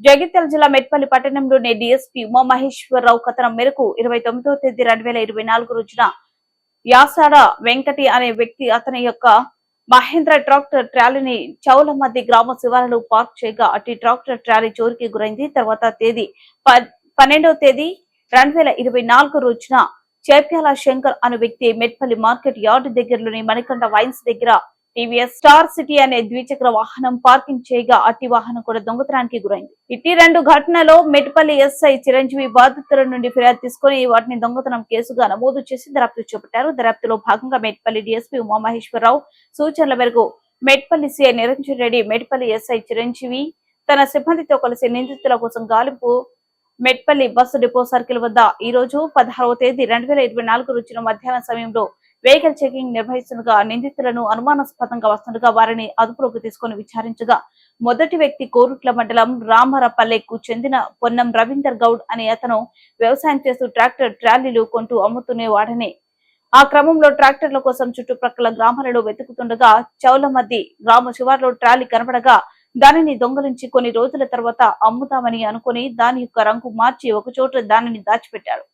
జగిత్యాల జిల్లా మెట్పల్లి పట్టణంలోని డిఎస్పీ ఉమా మహేశ్వరరావు కథనం మేరకు ఇరవై తొమ్మిదో తేదీ రెండు వేల ఇరవై నాలుగు రోజున యాసాడ వెంకటి అనే వ్యక్తి అతని యొక్క మహేంద్ర ట్రాక్టర్ ట్రాలీని చౌలమద్ది గ్రామ శివారులో పార్క్ చేయగా అటు ట్రాక్టర్ ట్రాలీ చోరికి గురైంది. తర్వాత తేదీ ప- పన్నెండవ తేదీ రెండు వేల ఇరవై నాలుగు రోజున చేప్యాల శంకర్ అనే వ్యక్తి మెట్పల్లి మార్కెట్ యార్డ్ దగ్గరలోని మణికంఠ వైన్స్ దగ్గర టీవీఎస్ స్టార్ సిటీ అనే ద్విచక్ర వాహనం పార్కింగ్ చేయగా అట్టి వాహనం కూడా దొంగతనానికి గురైంది. ఇట్టి రెండు ఘటనలో మెట్పల్లి ఎస్ఐ చిరంజీవి బాధితుల నుండి ఫిర్యాదు తీసుకుని వాటిని దొంగతనం కేసుగా నమోదు చేసి దర్యాప్తు చేపట్టారు. దర్యాప్తులో భాగంగా మెట్పల్లి డీఎస్పీ ఉమామహేశ్వరరావు సూచనల మేరకు మెట్పల్లి సీఐ నిరంజన్ రెడ్డి మెట్పల్లి ఎస్ఐ చిరంజీవి తన సిబ్బందితో కలిసి నిందితుల కోసం గాలింపు మెట్పల్లి బస్సు డిపో సర్కిల్ వద్ద ఈ రోజు పదహారవ తేదీ రెండు వేల ఇరవై నాలుగు రోజున మధ్యాహ్నం సమయంలో వెహికల్ చెకింగ్ నిర్వహిస్తుండగా నిందితులను అనుమానాస్పదంగా వస్తుండగా వారిని అదుపులోకి తీసుకుని విచారించగా మొదటి వ్యక్తి కోరుట్ల మండలం రామరపల్లెకు చెందిన పొన్నం రవీందర్ గౌడ్ అనే అతను వ్యవసాయం చేస్తూ ట్రాక్టర్ ట్రాలీలు కొంటూ అమ్ముతునే వాడని. ఆ క్రమంలో ట్రాక్టర్ల కోసం చుట్టుప్రక్కల గ్రామాలలో వెతుకుతుండగా చౌలమద్ది గ్రామ శివార్లో ట్రాలీ కనబడగా దానిని దొంగలించి కొన్ని రోజుల తర్వాత అమ్ముతామని అనుకుని దాని యొక్క రంగు మార్చి ఒక చోట దానిని దాచిపెట్టారు